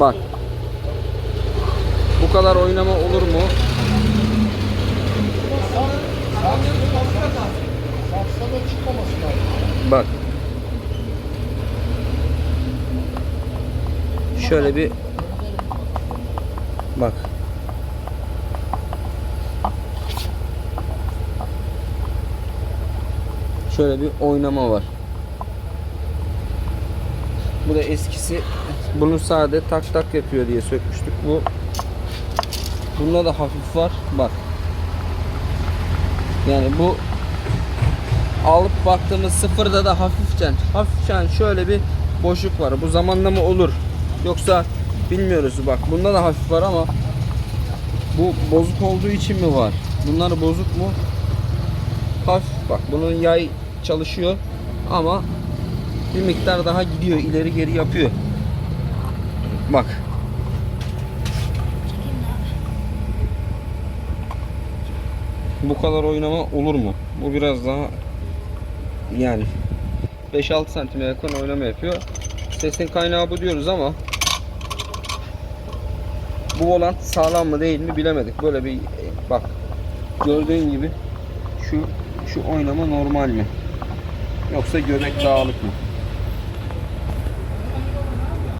Bak. Bu kadar oynama olur mu? Bak. Şöyle bir bak. Şöyle bir oynama var. Bu da eskisi. Bunu sade tak tak yapıyor diye sökmüştük. Bu Bunda da hafif var. Bak. Yani bu alıp baktığımız sıfırda da hafiften hafiften şöyle bir boşluk var. Bu zamanla mı olur? Yoksa bilmiyoruz. Bak bunda da hafif var ama bu bozuk olduğu için mi var? Bunlar bozuk mu? Hafif bak bunun yay çalışıyor ama bir miktar daha gidiyor ileri geri yapıyor. Bak. Bu kadar oynama olur mu? Bu biraz daha yani 5-6 santime yakın oynama yapıyor. Sesin kaynağı bu diyoruz ama bu volant sağlam mı değil mi bilemedik. Böyle bir bak gördüğün gibi şu şu oynama normal mi? Yoksa göbek dağılık mı?